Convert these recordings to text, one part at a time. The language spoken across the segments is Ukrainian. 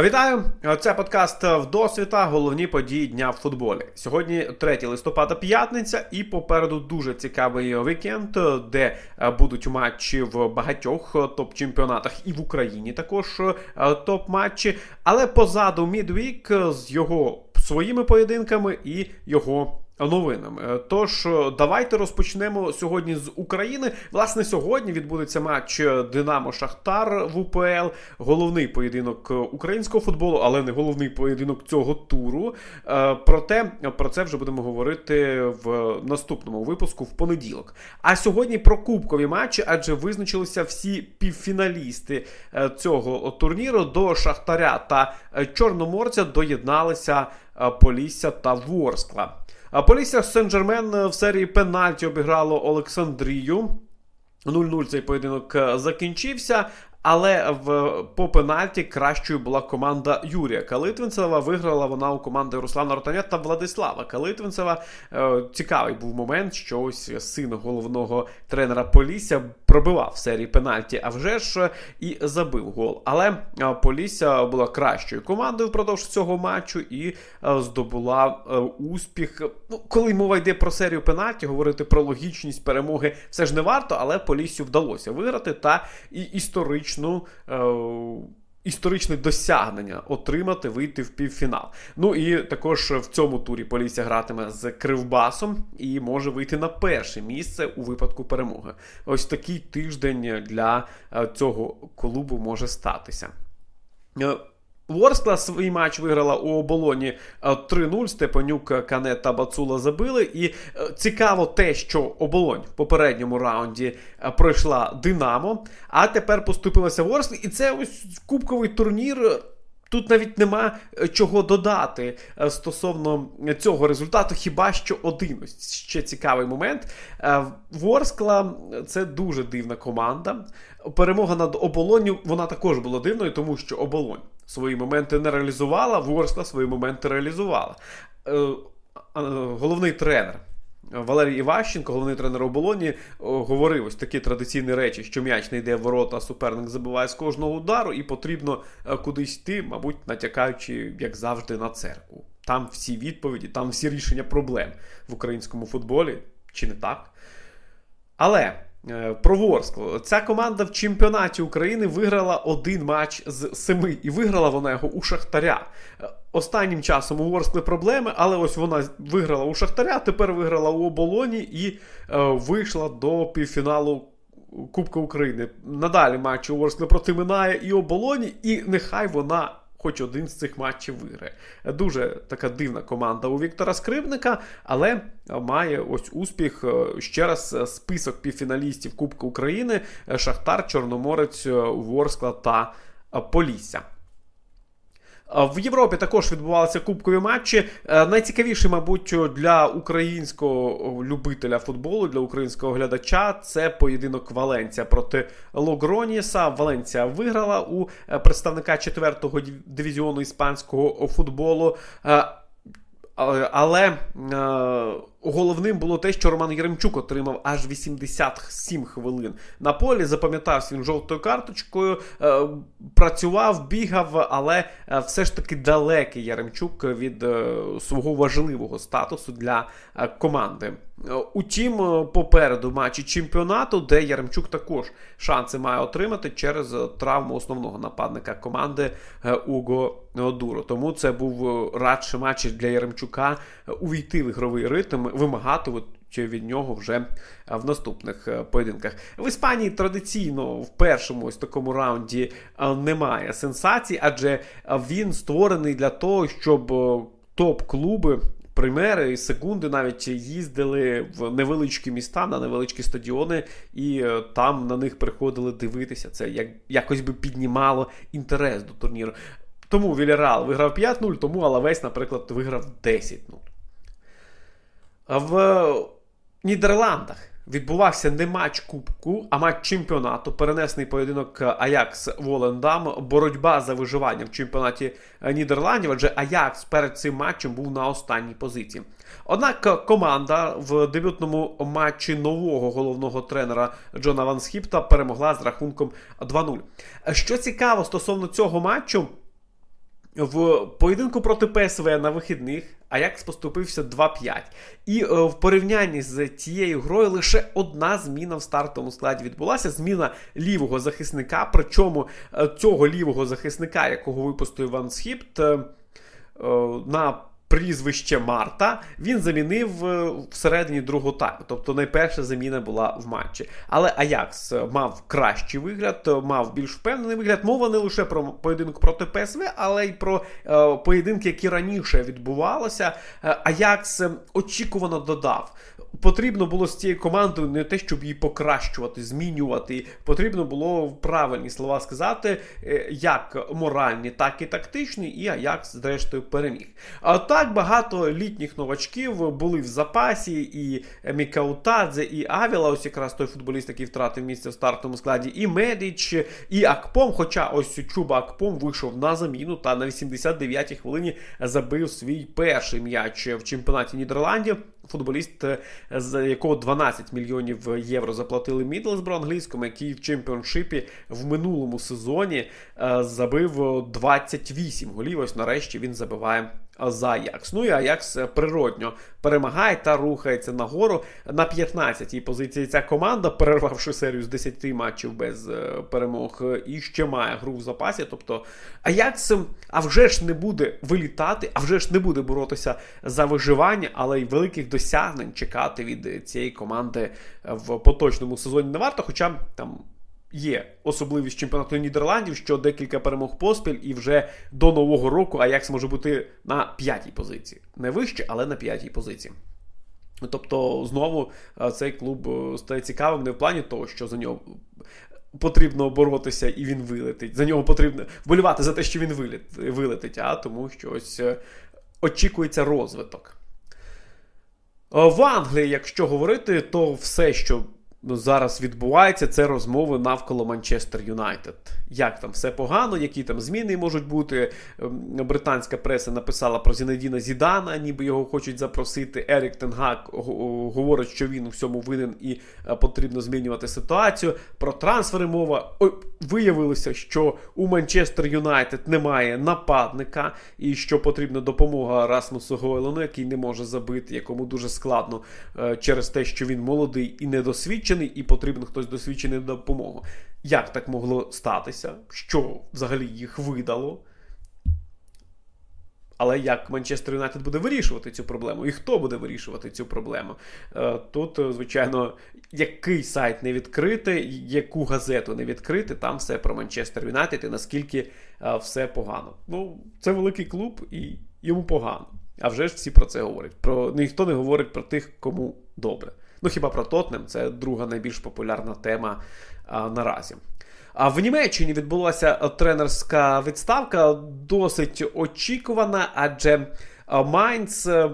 Вітаю! Це подкаст «Вдосвіта. Головні події дня в футболі. Сьогодні 3 листопада, п'ятниця, і попереду дуже цікавий вікенд, де будуть матчі в багатьох топ-чемпіонатах і в Україні також топ-матчі. Але позаду мідвік з його своїми поєдинками і його новинами. Е, Тож давайте розпочнемо сьогодні з України. Власне, сьогодні відбудеться матч Динамо Шахтар в УПЛ. Головний поєдинок українського футболу, але не головний поєдинок цього туру. Е, Проте про це вже будемо говорити в наступному випуску в понеділок. А сьогодні про кубкові матчі, адже визначилися всі півфіналісти е, цього турніру до Шахтаря та Чорноморця доєдналися Полісся та Ворскла. Полісся Сен-Жермен в серії пенальті обіграло Олександрію. 0-0 цей поєдинок закінчився. Але в по пенальті кращою була команда Юрія Калитвинцева. Виграла вона у команди Руслана Ротаня та Владислава Калитвинцева. Е, цікавий був момент, що ось син головного тренера Полісся пробивав серії пенальті, а вже ж і забив гол. Але Полісся була кращою командою впродовж цього матчу і здобула успіх. Ну, коли мова йде про серію пенальті, говорити про логічність перемоги все ж не варто, але Поліссю вдалося виграти та і історичну. Е Історичне досягнення отримати, вийти в півфінал. Ну і також в цьому турі Полісся гратиме з Кривбасом і може вийти на перше місце у випадку перемоги. Ось такий тиждень для цього клубу може статися. Ворскла свій матч виграла у оболоні 3-0. Степанюк, Кане та Бацула забили. І цікаво те, що оболонь в попередньому раунді пройшла Динамо, а тепер поступилася Ворскла. І це ось кубковий турнір. Тут навіть нема чого додати стосовно цього результату, хіба що один ще цікавий момент. Ворскла це дуже дивна команда. Перемога над оболонню вона також була дивною, тому що оболонь свої моменти не реалізувала, Ворскла свої моменти реалізувала. Головний тренер. Валерій Іващенко, головний тренер оболоні, говорив ось такі традиційні речі, що м'яч не йде в ворота, суперник забиває з кожного удару, і потрібно кудись йти, мабуть, натякаючи, як завжди, на церкву. Там всі відповіді, там всі рішення проблем в українському футболі, чи не так? Але. Про Ворсклу. Ця команда в чемпіонаті України виграла один матч з семи, і виграла вона його у Шахтаря. Останнім часом у Ворскли проблеми, але ось вона виграла у Шахтаря, тепер виграла у оболоні і е, вийшла до півфіналу Кубка України. Надалі матч у Ворскли проти Минає і оболоні, і нехай вона хоч один з цих матчів виграє. Дуже така дивна команда у Віктора Скрибника, але має ось успіх. Ще раз список півфіналістів Кубка України: Шахтар, Чорноморець, Ворскла та Полісся. В Європі також відбувалися кубкові матчі. Найцікавіше, мабуть, для українського любителя футболу, для українського глядача це поєдинок Валенція проти Логроніса. Валенція виграла у представника 4-го дивізіону іспанського футболу. Але Головним було те, що Роман Яремчук отримав аж 87 хвилин на полі. Запам'ятався він жовтою карточкою, е, працював, бігав, але е, все ж таки далекий Яремчук від е, свого важливого статусу для е, команди. Е, утім, е, попереду матчі чемпіонату, де Яремчук також шанси має отримати через травму основного нападника команди е, Уго Дуро. Тому це був радше матч для Яремчука увійти в ігровий ритм вимагати від нього вже в наступних поєдинках. В Іспанії традиційно в першому ось такому раунді немає сенсацій, адже він створений для того, щоб топ-клуби. Примери і секунди навіть їздили в невеличкі міста на невеличкі стадіони, і там на них приходили дивитися. Це як якось би піднімало інтерес до турніру. Тому Вільярал виграв 5-0, тому Алавесь, наприклад, виграв 10-0. В Нідерландах відбувався не матч Кубку, а матч чемпіонату. Перенесений поєдинок Аякс Волендам. Боротьба за виживання в чемпіонаті Нідерландів, адже Аякс перед цим матчем був на останній позиції. Однак команда в дебютному матчі нового головного тренера Джона Ван Схіпта перемогла з рахунком 2-0. Що цікаво стосовно цього матчу. В поєдинку проти ПСВ на вихідних Аякс поступився 2-5. І е, в порівнянні з цією грою лише одна зміна в стартовому складі відбулася. Зміна лівого захисника. Причому е, цього лівого захисника, якого випустив Іван Схіпт, е, е, на прізвище Марта, він замінив е, всередині другого тайму. Тобто найперша заміна була в матчі. Але Аякс е, мав кращий вигляд, е, мав більш впевнений вигляд. Мова не лише про поєдинок проти ПСВ, але й про поєдинки, які раніше відбувалися. Аякс очікувано додав. Потрібно було з цією командою не те, щоб її покращувати, змінювати. Потрібно було правильні слова сказати, е, як моральні, так і тактичні, і Аякс, зрештою, переміг. А так багато літніх новачків були в запасі, і Мікаутадзе, і Авіла, ось якраз той футболіст, який втратив місце в стартовому складі, і Медіч, і Акпом. Хоча ось Чуба Акпом вийшов на заміну та на 89-й хвилині забив свій перший м'яч в чемпіонаті Нідерландів. Футболіст, е, з якого 12 мільйонів євро заплатили Мідлсбро англійському, який в чемпіоншипі в минулому сезоні е, забив 28 голів. Ось нарешті він забиває за Аякс. Ну і Аякс природньо перемагає та рухається нагору. На 15-й позиції ця команда, перервавши серію з 10 матчів без е, перемог, і ще має гру в запасі. Тобто Аякс, а вже ж не буде вилітати, а вже ж не буде боротися за виживання, але й великих досягнень чекати від цієї команди в поточному сезоні не варто. Хоча там є особливість чемпіонату Нідерландів, що декілька перемог поспіль, і вже до нового року Аякс може бути на п'ятій позиції. Не вище, але на п'ятій позиції. Тобто, знову е, цей клуб е, стає цікавим не в плані того, що за нього. Потрібно боротися і він вилетить. За нього потрібно вболівати за те, що він вилетить, а тому що ось е, очікується розвиток. В Англії, якщо говорити, то все, що зараз відбувається, це розмови навколо Манчестер Юнайтед. Як там все погано, які там зміни можуть бути. Ем, британська преса написала про Зінедіна Зідана, ніби його хочуть запросити. Ерік Тенгак говорить, що він у всьому винен і е, потрібно змінювати ситуацію. Про трансфери мова. Ой, виявилося, що у Манчестер Юнайтед немає нападника, і що потрібна допомога Расмусу Гойлену, який не може забити, якому дуже складно е, через те, що він молодий і недосвідчений, і потрібен хтось досвідчений допомогу. Як так могло статися? Що взагалі їх видало? Але як Манчестер Юнайтед буде вирішувати цю проблему, і хто буде вирішувати цю проблему? Е, тут, е, звичайно, який сайт не відкрити, яку газету не відкрити, там все про Манчестер Юнайтед і наскільки е, все погано. Ну, це великий клуб і йому погано. А вже ж всі про це говорять. Про Ніхто не говорить про тих, кому добре. Ну хіба про Тотнем, це друга найбільш популярна тема а, наразі. А в Німеччині відбулася тренерська відставка, досить очікувана, адже Майнц е,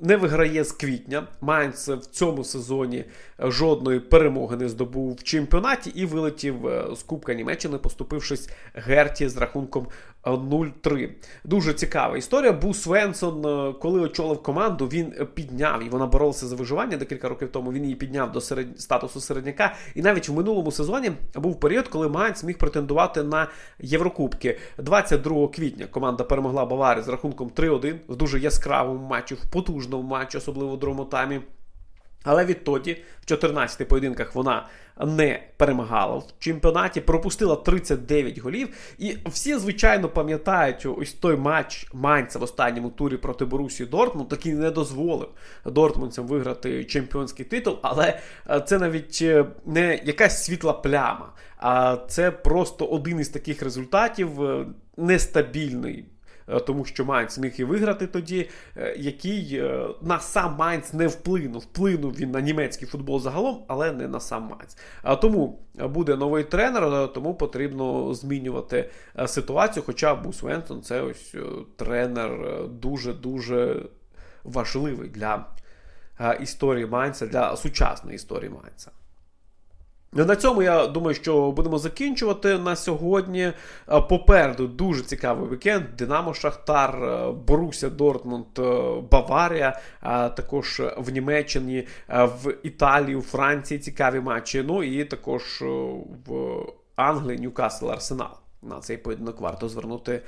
не виграє з квітня. Майнц в цьому сезоні жодної перемоги не здобув в чемпіонаті і вилетів е, з Кубка Німеччини, поступившись Герті з рахунком 0-3. Дуже цікава історія. Бу Свенсон, е, коли очолив команду, він підняв і вона боролася за виживання декілька років тому. Він її підняв до серед... статусу середняка. І навіть в минулому сезоні був період, коли Майнц міг претендувати на Єврокубки. 22 квітня команда перемогла Баварію з рахунком 3-1 в дуже яскравому матчі, в потужному матчі, особливо в другому таймі. Але відтоді, в 14 поєдинках, вона не перемагала в чемпіонаті, пропустила 39 голів. І всі, звичайно, пам'ятають ось той матч Майнца в останньому турі проти Борусії Дортмунд, такий не дозволив Дортмундцям виграти чемпіонський титул. Але е, це навіть е, не якась світла пляма, а це просто один із таких результатів е, нестабільний. Е, тому що Майнц міг і виграти тоді, е, який е, на сам Майнц не вплинув. Вплинув він на німецький футбол загалом, але не на сам Майнц. Тому буде новий тренер, тому потрібно змінювати ситуацію. Хоча Бус Венсон це ось тренер дуже-дуже важливий для історії Майнца, для сучасної історії Майнца. На цьому я думаю, що будемо закінчувати на сьогодні. Е, попереду дуже цікавий вікенд. Динамо Шахтар, е, Боруся Дортмунд, е, Баварія, також в Німеччині, в Італії, у Франції цікаві матчі. Ну і також в Англії Ньюкасл Арсенал. На цей поєдинок варто звернути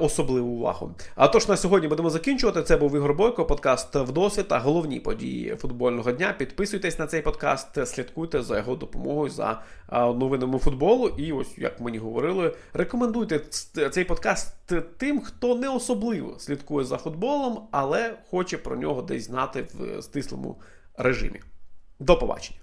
особливу увагу. А тож на сьогодні будемо закінчувати. Це був Ігор Бойко, подкаст вдосвід та головні події футбольного дня. Підписуйтесь на цей подкаст, слідкуйте за його допомогою за е, новинами футболу. І ось як мені говорили, рекомендуйте цей подкаст тим, хто не особливо слідкує за футболом, але хоче про нього десь знати в стислому режимі. До побачення.